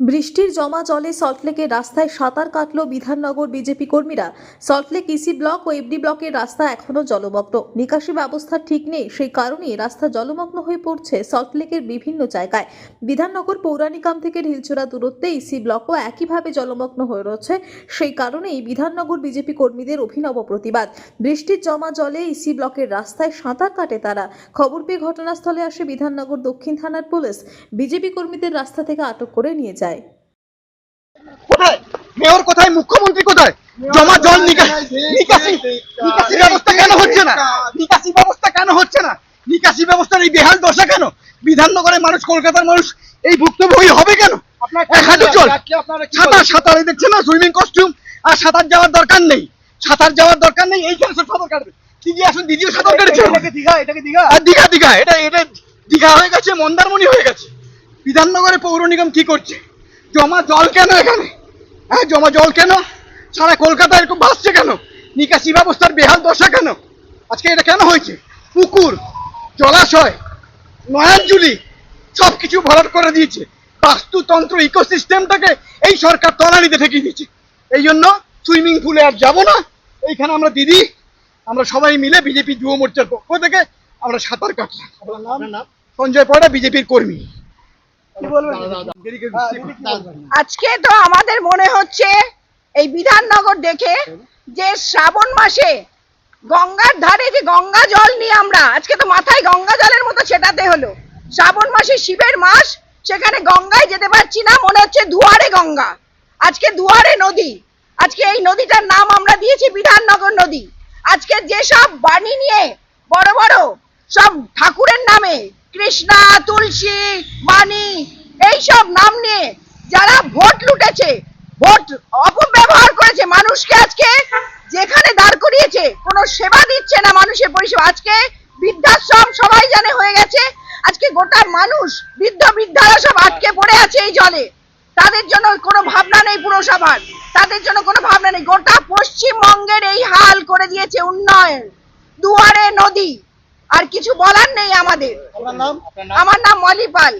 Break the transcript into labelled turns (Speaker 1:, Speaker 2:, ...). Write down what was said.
Speaker 1: বৃষ্টির জমা জলে সল্টলেকের রাস্তায় সাঁতার কাটল বিধাননগর বিজেপি কর্মীরা। সল্টলেক ইসি ব্লক ও এফডি ব্লকের রাস্তা এখনও জলমগ্ন। নিকাশি ব্যবস্থা ঠিক নেই, সেই কারণেই রাস্তা জলমগ্ন হয়ে পড়ছে সল্টলেকের বিভিন্ন জায়গায়। বিধাননগর পৌরাণিকাম থেকে ঢিলচোরা দূরত্বে ইসি ব্লকও একইভাবে জলমগ্ন হয়ে রয়েছে, সেই কারণেই বিধাননগর বিজেপি কর্মীদের অভিনব প্রতিবাদ। বৃষ্টির জমা জলে ইসি ব্লকের রাস্তায় সাঁতার কাটে তারা। খবর পেয়ে ঘটনাস্থলে আসে বিধাননগর দক্ষিণ থানার পুলিশ। বিজেপি কর্মীদের রাস্তা থেকে আটক করে নিয়ে যায়।
Speaker 2: কোথায়? মেয়র কোথায়? মুখ্যমন্ত্রী কোথায়? জমা জল নিকাশি নিকাশি ব্যবস্থা কেন হচ্ছে না? নিকাশি ব্যবস্থা কেন হচ্ছে না? নিকাশি ব্যবস্থার এই বেহাল দশা কেন? বিধাননগরের মানুষ কলকাতার মানুষ এই ভুক্তভোগী হবে কেন? এক হাঁটু জল সাঁতার সাঁতার এই দেখছেন না? সুইমিং কস্টিউম আর সাঁতার যাওয়ার দরকার নেই। সাঁতার যাওয়ার দরকার নেই এইখানে সব সাঁতার কাটবে। দিদি আসুন দিদিও সাঁতার কেটেছে?
Speaker 3: দীঘা এটাকে দীঘা?
Speaker 2: আর দীঘা দীঘা এটা এটা দীঘা হয়ে গেছে মন্দারমণি হয়ে গেছে। বিধাননগরে পৌর নিগম কি করছে? জমা জল কেন এখানে? হ্যাঁ জমা জল কেন? সারা কলকাতা এরকম ভাসছে কেন? নিকাশি ব্যবস্থার বেহাল দশা কেন? আজকে এটা কেন হয়েছে? পুকুর জলাশয় নয়াঞ্জুলি সব কিছু ভরাট করে দিয়েছে। বাস্তুতন্ত্র ইকোসিস্টেমটাকে এই সরকার তলানিতে ঠেকিয়ে দিয়েছে। এই জন্য সুইমিং পুলে আর যাব না। এইখানে আমরা দিদি আমরা সবাই মিলে বিজেপি যুব মোর্চার পক্ষ থেকে আমরা সাঁতার কাটলাম। আপনার নাম? সঞ্জয় পড়া বিজেপির কর্মী।
Speaker 4: আজকে তো আমাদের মনে হচ্ছে এই বিধাননগর দেখে যে শ্রাবণ মাসে গঙ্গার ধারে যে গঙ্গা জল নিয়ে আমরা আজকে তো মাথায় গঙ্গা জলের মতো ছেটাতে হলো। শ্রাবণ মাসে শিবের মাস সেখানে গঙ্গায় যেতে পারছি না মনে হচ্ছে দুয়ারে গঙ্গা। আজকে দুয়ারে নদী আজকে এই নদীটার নাম আমরা দিয়েছি বিধাননগর নদী। আজকে যেসব বাণী নিয়ে বড় বড় সব ঠাকুরের নামে কৃষ্ণা, তুলসী বাণী এইসব নাম নিয়ে যারা ভোট লুটেছে, ভোট অপব্যবহার করেছে মানুষকে আজকে, যেখানে দাঁড় করিয়েছে, কোনো সেবা দিচ্ছে না মানুষের পরিষেবা। আজকে বৃদ্ধাশ্রম সবাই জানে হয়ে গেছে, আজকে গোটা মানুষ, বৃদ্ধ বৃদ্ধারা সব আটকে পড়ে আছে এই জলে। তাদের জন্য কোনো ভাবনা নেই পুরসভার, তাদের জন্য কোনো ভাবনা নেই। গোটা পশ্চিমবঙ্গের এই হাল করে দিয়েছে উন্নয়ন। দুয়ারে নদী আর কিছু বলার নেই আমাদের। আমার নাম মলি পাল।